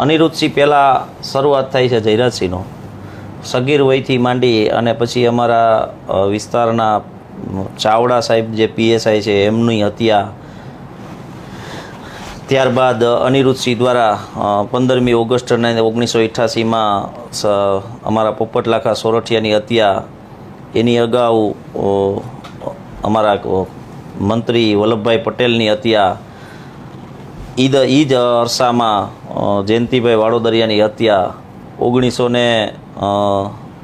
અનિરુદ્ધસિંહ પહેલાં શરૂઆત થાય છે જયરાજસિંહનો. સગીર વયથી માંડી અને પછી અમારા વિસ્તારના ચાવડા સાહેબ જે પીએસઆઈ છે એમની હત્યા. ત્યારબાદ અનિરુદ્ધસિંહ દ્વારા પંદરમી ઓગસ્ટના ઓગણીસો અઠ્યાસીમાં અમારા પોપટલાખા સોરઠિયાની હત્યા. એની અગાઉ અમારા મંત્રી વલ્લભભાઈ પટેલની હત્યા. ઈદ ઈદ અરસામાં જયંતિભાઈ વાડોદરિયાની હત્યા ઓગણીસો ને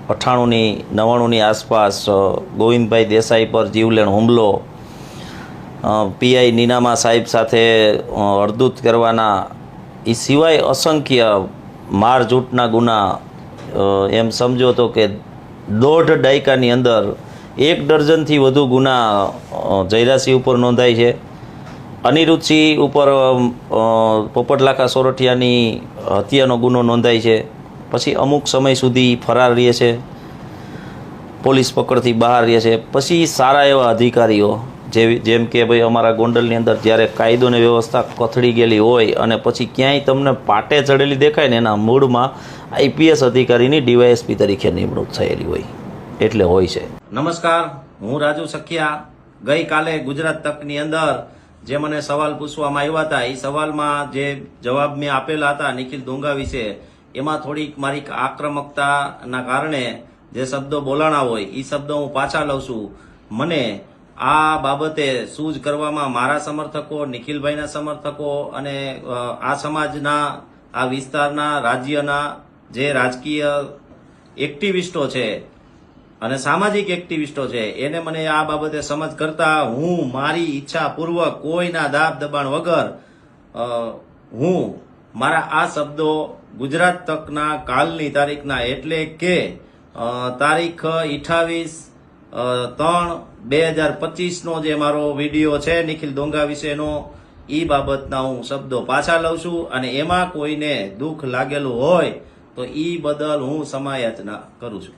અઠ્ઠાણુંની નવ્વાણુંની આસપાસ ગોવિંદભાઈ દેસાઈ પર જીવલેણ હુમલો પીઆઈ નીનામા સાહેબ સાથે અડધૂત કરવાના એ સિવાય અસંખ્ય મારઝૂટના ગુના એમ સમજો તો કે દોઢ દાયકાની અંદર એક ડર્જનથી વધુ ગુના જયરાશી ઉપર નોંધાય છે. અનિરુદ્ધસિંહ ઉપર પોપટલાખા સોરઠિયાની હત્યાનો ગુનો નોંધાય છે. પછી અમુક સમય સુધી ફરાર રહે છે. પોલીસ પકડથી બહાર રહે છે. પછી સારા એવા અધિકારીઓ જેવી જેમ કે ભાઈ અમારા ગોંડલની અંદર જ્યારે કાયદો ને વ્યવસ્થા કથળી ગયેલી હોય અને પછી ક્યાંય તમને પાટે ચડેલી દેખાય ને એના મૂળમાં આઈપીએસ અધિકારીની ડીવાયએસપી તરીકે નિમણૂક થયેલી હોય. એટલે હોય છે. નમસ્કાર, હું રાજુ સખિયા. ગઈકાલે ગુજરાત તકની અંદર જે મને સવાલ પૂછવામાં આવ્યા હતા એ સવાલમાં જે જવાબ મેં આપેલા હતા નિખિલ દોંગા વિશે, એમાં થોડીક મારી આક્રમકતાના કારણે જે શબ્દો બોલાણા હોય એ શબ્દો હું પાછા લઉં છું. મને આ બાબતે સૂઝ કરવામાં મારા સમર્થકો, નિખિલભાઈના સમર્થકો અને આ સમાજના, આ વિસ્તારના, રાજ્યના જે રાજકીય એક્ટિવિસ્ટો છે અને સામાજિક એક્ટિવિસ્ટો છે, એને મને આ બાબતે સમજ કરતા હું મારી ઈચ્છા પૂર્વક કોઈના દાબ દબાણ વગર હું મારા આ શબ્દો ગુજરાત તકના કાલની તારીખના એટલે કે તારીખ અઠાવીસ ત્રણ બે હજાર પચીસનો જે મારો વીડિયો છે, નિખિલ દોંગા વિશેનો એ બાબતના હું શબ્દો પાછા લઉં છું અને એમાં કોઈને દુઃખ લાગેલું હોય તો એ બદલ હું સમાયાચના કરું છું.